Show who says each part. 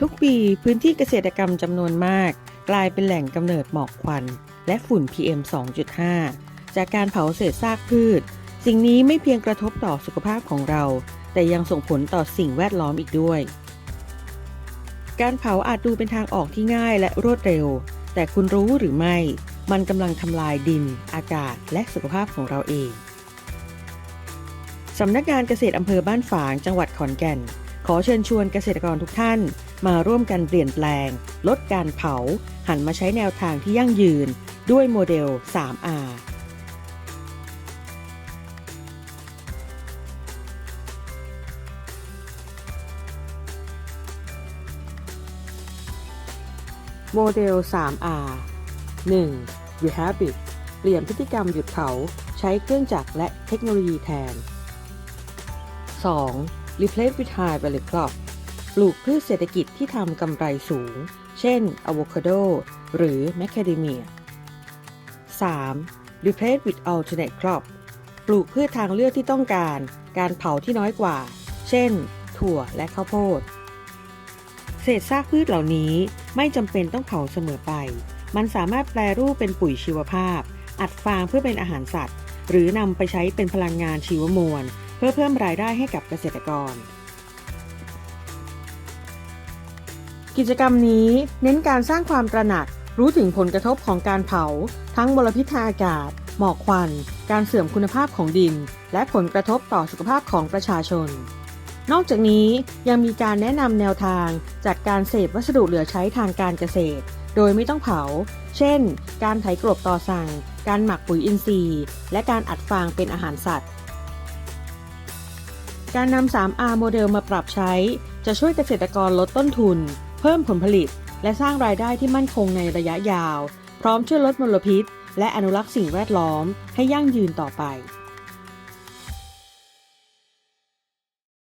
Speaker 1: ทุกปีพื้นที่เกษตรกรรมจำนวนมาก กลายเป็นแหล่งกำเนิดหมอกควัน และฝุ่น PM 2.5 จากการเผาเศษซากพืช สิ่งนี้ไม่เพียงกระทบต่อสุขภาพของเรา แต่ยังส่งผลต่อสิ่งแวดล้อมอีกด้วย การเผาอาจดูเป็นทางออกที่ง่ายและรวดเร็ว แต่คุณรู้หรือไม่ มันกำลังทำลายดิน อากาศ และสุขภาพของเราเองสำนักงานเกษตรอำเภอบ้านฝาง จังหวัดขอนแก่น ขอเชิญชวนเกษตรกรทุกท่าน มาร่วมกันเปลี่ยนแปลง ลดการเผา หันมาใช้แนวทางที่ยั่งยืน ด้วยโมเดล 3R โมเดล 3R 1. Rehabit เปลี่ยนพฤติกรรมหยุดเผา ใช้เครื่องจักรและเทคโนโลยีแทน 2. Replace with High Value Crop ปลูกพืชเศรษฐกิจที่ทำกำไรสูง เช่นอะโวคาโดหรือแมคคาเดเมีย 3. Replace with Alternate Crop ปลูกพืชทางเลือกที่ต้องการ การเผาที่น้อยกว่า เช่น ถั่วและข้าวโพด เศษซากพืชเหล่านี้ไม่จำเป็นต้องเผาเสมอไป มันสามารถแปลรูปเป็นปุ๋ยชีวภาพ อัดฟางเพื่อเป็นอาหารสัตว์ หรือนำไปใช้เป็นพลังงานชีวมวล เพื่อเพิ่มรายได้ให้กับเกษตรกร กิจกรรมนี้เน้นการสร้างความตระหนักรู้ถึงผลกระทบของการเผา ทั้งมลพิษทางอากาศ หมอกควัน การเสื่อมคุณภาพของดิน และผลกระทบต่อสุขภาพของประชาชน นอกจากนี้ยังมีการแนะนำแนวทางจัดการเศษวัสดุเหลือใช้ทางการเกษตร โดยไม่ต้องเผา เช่น การไถกลบต่อสั่ง การหมักปุ๋ยอินทรีย์ และการอัดฟางเป็นอาหารสัตว์ การนำ 3R โมเดลมาปรับใช้ จะช่วยเกษตรกรลดต้นทุน เพิ่มผลผลิต และสร้างรายได้ที่มั่นคงในระยะยาว พร้อมช่วยลดมลพิษ และอนุรักษ์สิ่งแวดล้อมให้ยั่งยืนต่อไป